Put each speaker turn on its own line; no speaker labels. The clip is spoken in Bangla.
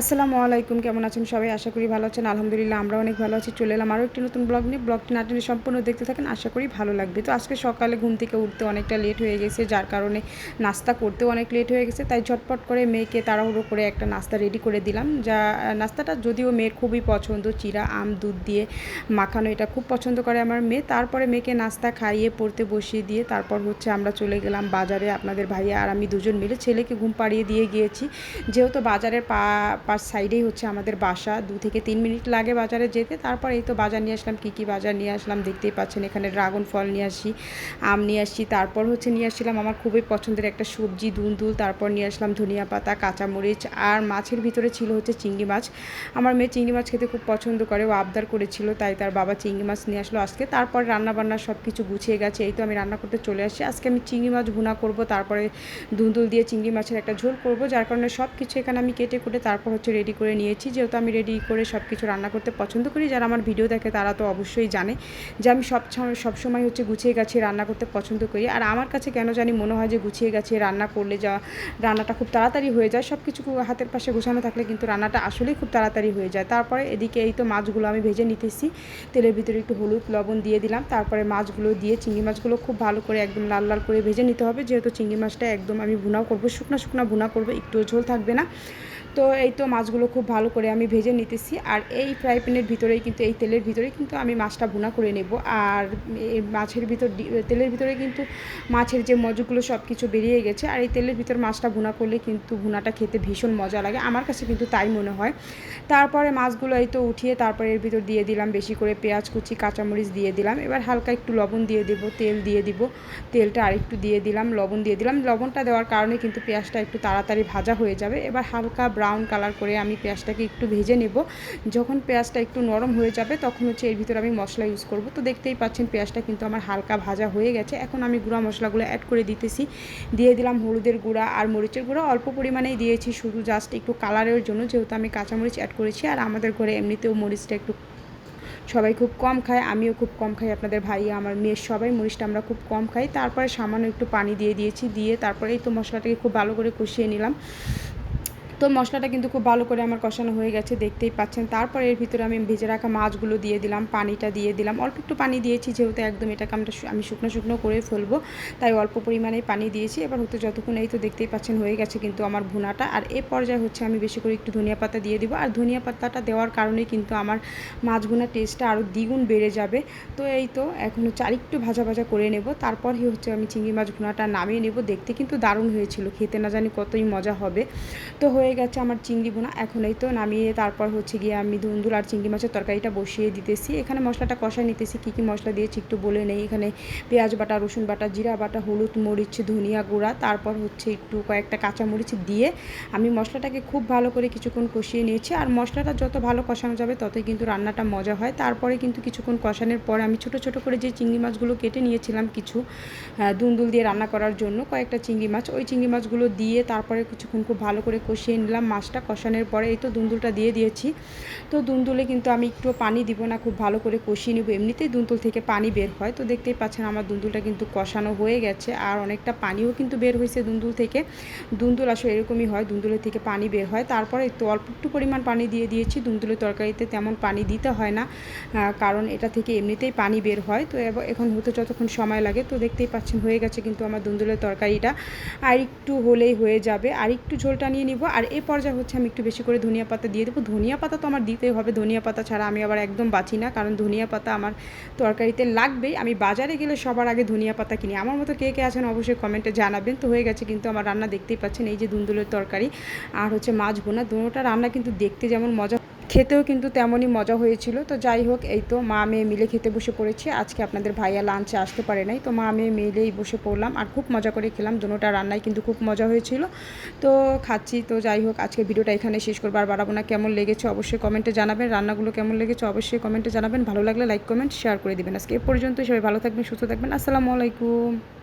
আসসালামু আলাইকুম, কেমন আছেন সবাই? আশা করি ভালো আছেন। আলহামদুলিল্লাহ, আমরা অনেক ভালো আছি। চলে এলাম আরও একটি নতুন ব্লগ নিয়ে। ব্লগটি না টেনে সম্পূর্ণ দেখতে থাকেন, আশা করি ভালো লাগবে। তো আজকে সকালে ঘুম থেকে উঠতে অনেকটা লেট হয়ে গেছে, যার কারণে নাস্তা করতেও অনেক লেট হয়ে গেছে। তাই ঝটপট করে মেয়েকে তাড়াহুড়ো করে একটা নাস্তা রেডি করে দিলাম। যা নাস্তাটা যদিও মেয়ের খুবই পছন্দ, চিরা, আম, দুধ দিয়ে মাখানো এটা খুব পছন্দ করে আমার মেয়ে। তারপরে মেয়েকে নাস্তা খাইয়ে, পড়তে বসিয়ে দিয়ে তারপর হচ্ছে আমরা চলে গেলাম বাজারে। আপনাদের ভাইয়া আর আমি দুজন মিলে ছেলেকে ঘুম পাড়িয়ে দিয়ে গিয়েছি। যেহেতু বাজারের পা পাশ সাইডেই হচ্ছে আমাদের বাসা। দু থেকে তিন মিনিট লাগে বাজারে যেতে। তারপর এই তো বাজার নিয়ে আসলাম, কী কী বাজার নিয়ে আসলাম দেখতেই পাচ্ছেন। এখানে ড্রাগন ফল নিয়ে আসি, আম নিয়ে আসছি তারপর হচ্ছে নিয়ে আসছিলাম আমার খুবই পছন্দের একটা সবজি দুলদুল তারপর নিয়ে আসলাম ধনিয়া পাতা, কাঁচামরিচ, আর মাছের ভিতরে ছিল হচ্ছে চিংড়ি মাছ। আমার মেয়ে চিংড়ি মাছ খেতে খুব পছন্দ করে, ও আবদার করেছিল, তাই তার বাবা চিংড়ি মাছ নিয়ে আসলো আজকে। তারপর রান্না বান্না সব কিছু গুছিয়ে গেছে, এই তো আমি রান্না করতে চলে আসি আজকে আমি চিংড়ি মাছ ভুনা করব, তারপরে দুন্দুল দিয়ে চিংড়ি মাছের একটা ঝোল করব, যার কারণে সব কিছু এখানে আমি কেটে কুটে তারপর হচ্ছে রেডি করে নিয়েছি। যেহেতু আমি রেডি করে সব কিছু রান্না করতে পছন্দ করি, যারা আমার ভিডিও দেখে তারা তো অবশ্যই জানে যে আমি সব সব সময় হচ্ছে গুছিয়ে গাছিয়ে রান্না করতে পছন্দ করি। আর আমার কাছে কেন জানি মনে হয় যে গুছিয়ে গাছিয়ে রান্না করলে যা রান্নাটা খুব তাড়াতাড়ি হয়ে যায়। সব কিছু হাতের পাশে গোছানো থাকলে কিন্তু রান্নাটা আসলেই খুব তাড়াতাড়ি হয়ে যায়। তারপরে এদিকে এই তো মাছগুলো আমি ভেজে নিতেছি। তেলের ভিতরে একটু হলুদ, লবণ দিয়ে দিলাম। তারপরে মাছগুলো দিয়ে চিংড়ি মাছগুলো খুব ভালো করে একদম লাল লাল করে ভেজে নিতে হবে। যেহেতু চিংড়ি মাছটা একদম আমি ভুনাও করব, শুকনো শুকনো ভুনা করব একটু ঝোল থাকবে না। তো এই তো মাছগুলো খুব ভালো করে আমি ভেজে নিতেছি। আর এই ফ্রাই প্যানের ভিতরেই কিন্তু, এই তেলের ভিতরে কিন্তু আমি মাছটা ভুনা করে নেব। আর এই মাছের ভিতর তেলের ভিতরে কিন্তু মাছের যে মজুগুলো সব কিছু বেরিয়ে গেছে। আর এই তেলের ভিতর মাছটা ভুনা করলে কিন্তু ভুনাটা খেতে ভীষণ মজা লাগে। আমার কাছে কিন্তু তাই মনে হয়। তারপরে মাছগুলো এই তো উঠিয়ে তারপরে এর ভিতর দিয়ে দিলাম বেশি করে পেঁয়াজ, কুচি, কাঁচামরিচ দিয়ে দিলাম। এবার হালকা একটু লবণ দিয়ে দেবো, তেল দিয়ে দিব। তেলটা আরেকটু দিয়ে দিলাম, লবণ দিয়ে দিলাম। লবণটা দেওয়ার কারণে কিন্তু পেঁয়াজটা একটু তাড়াতাড়ি ভাজা হয়ে যাবে। এবার হালকা ব্রাউন কালার করে আমি পেঁয়াজটাকে একটু ভেজে নেব। যখন পেঁয়াজটা একটু নরম হয়ে যাবে, তখন হচ্ছে এর ভিতরে আমি মশলা ইউজ করব। তো দেখতেই পাচ্ছেন পেঁয়াজটা কিন্তু আমার হালকা ভাজা হয়ে গেছে। এখন আমি গুঁড়া মশলাগুলো অ্যাড করে দিতেছি। দিয়ে দিলাম হলুদের গুঁড়া আর মরিচের গুঁড়া। অল্প পরিমাণেই দিয়েছি, শুধু জাস্ট একটু কালারের জন্য। যেহেতু আমি কাঁচামরিচ অ্যাড করেছি, আর আমাদের ঘরে এমনিতেও মরিচটা একটু সবাই খুব কম খায়, আমিও খুব কম খাই, আপনাদের ভাই, আমার মেয়ের সবাই মরিচটা আমরা খুব কম খাই। তারপরে সামান্য একটু পানি দিয়ে দিয়েছি, দিয়ে তারপরে এই তো মশলাটাকে খুব ভালো করে কষিয়ে নিলাম। তো মশলাটা কিন্তু খুব ভালো করে আমার কষানো হয়ে গেছে, দেখতেই পাচ্ছেন। তারপর এর ভিতরে আমি ভেজে রাখা মাছগুলো দিয়ে দিলাম, পানিটা দিয়ে দিলাম। অল্প একটু পানি দিয়েছি, যেহেতু একদম এটাকে আমরা আমি শুকনো শুকনো করে ফেলব, তাই অল্প পরিমাণে পানি দিয়েছি। এবার হতে যতক্ষণ এই তো দেখতেই পাচ্ছেন হয়ে গেছে কিন্তু আমার ভুনাটা। আর এ পর্যায়ে হচ্ছে আমি বেশি করে একটু ধনিয়া পাতা দিয়ে দিব। আর ধনিয়া পাতাটা দেওয়ার কারণে কিন্তু আমার মাছ ভুনার টেস্টটা আরও দ্বিগুণ বেড়ে যাবে। তো এই তো এখন হচ্ছে আরেকটু ভাজা ভাজা করে নেব। তারপরই হচ্ছে আমি চিংড়ি মাছ ভুনাটা নামিয়ে নেব। দেখতে কিন্তু দারুণ হয়েছিল, খেতে না জানি কতই মজা হবে। তো হয়ে গেছে আমার চিংড়ি বোনা এখনই তো নামিয়ে তারপর হচ্ছে গিয়ে আমি ধুন্দুল আর চিংড়ি মাছের তরকারিটা বসিয়ে দিতেছি। এখানে মশলাটা কষায় নিতেছি, কী কী মশলা দিয়েছি একটু বলে নেই। এখানে পেঁয়াজ বাটা, রসুন বাটা, জিরা বাটা, হলুদ মরিচ, ধনিয়া গুঁড়া, তারপর হচ্ছে একটু কয়েকটা কাঁচা মরিচ দিয়ে আমি মশলাটাকে খুব ভালো করে কিছুক্ষণ কষিয়ে নিয়েছি। আর মশলাটা যত ভালো কষানো যাবে ততই কিন্তু রান্নাটা মজা হয়। তারপরে কিন্তু কিছুক্ষণ কষানোর পর আমি ছোট ছোট করে যে চিংড়ি মাছগুলো কেটে নিয়েছিলাম কিছু দুন্দুল দিয়ে রান্না করার জন্য কয়েকটা চিংড়ি মাছ, ওই চিংড়ি মাছগুলো দিয়ে তারপরে কিছুক্ষণ খুব ভালো করে কষিয়ে নিলাম, মাছটা কষানোর পরে এই তো দুন্দুলটা দিয়ে দিয়েছি। তো দুন্দুলে কিন্তু আমি একটু পানি দিব না, খুব ভালো করে কষিয়ে নেব। এমনিতেই দুন্দুল থেকে পানি বের হয়, তো দেখতেই পাচ্ছেন আমার দুন্দুলটা কিন্তু কষানো হয়ে গেছে আর অনেকটা পানিও কিন্তু বের হয়েছে দুন্দুল থেকে। দুন্দুল আসলে এরকমই হয়, দুন্দুলের থেকে পানি বের হয়। তারপরে একটু অল্প একটু পরিমাণ পানি দিয়ে দিয়েছি, দুন্দুলের তরকারিতে তেমন পানি দিতে হয় না কারণ এটা থেকে এমনিতেই পানি বের হয়। তো এখন হতে যতক্ষণ সময় লাগে, তো দেখতেই পাচ্ছেন হয়ে গেছে কিন্তু আমার দুন্দুলের তরকারিটা। আর একটু হলেই হয়ে যাবে, আর একটু ঝোলটা নিয়ে নিব, আর এ পর্যায়ে হচ্ছে আমি একটু বেশি করে ধনিয়া পাতা দিয়ে দেবো। ধনিয়া পাতা তো আমার দিতেই হবে। ধনিয়া পাতা ছাড়া আমি আবার একদম বাঁচি না। কারণ ধনিয়া পাতা আমার তরকারিতে লাগবেই। আমি বাজারে গেলে সবার আগে ধনিয়া পাতা কিনি। আমার মতো কে কে আছেন অবশ্যই কমেন্টে জানাবেন। তো হয়ে গেছে কিন্তু আমার রান্না দেখতেই পাচ্ছেন। এই যে দুন্দুলের তরকারি আর হচ্ছে মাছ বোনা দুটোটা রান্না কিন্তু দেখতে যেমন মজা খেতেও কিন্তু তেমনই মজা হয়েছিল। তো যাই হোক, এই তো মা মেয়ে মিলে খেতে বসে পড়েছি। আজকে আপনাদের ভাইয়া লাঞ্চে আসতে পারে নাই। তো মা মেয়ে মিলেই বসে পড়লাম আর খুব মজা করে খেলাম। দুটোটা রান্নায় কিন্তু খুব মজা হয়েছিল। তো খাচ্ছি। তো যাই হোক, আজকে ভিডিওটা এখানে শেষ করব। আর বাড়াবো না, কেমন লেগেছে অবশ্যই কমেন্টে জানাবেন। রান্নাগুলো কেমন লেগেছে অবশ্যই কমেন্টে জানাবেন। ভালো লাগলে লাইক কমেন্ট শেয়ার করে দেবেন। আজকে এ পর্যন্ত সবাই ভালো থাকবেন, সুস্থ থাকবেন। আসসালামু আলাইকুম।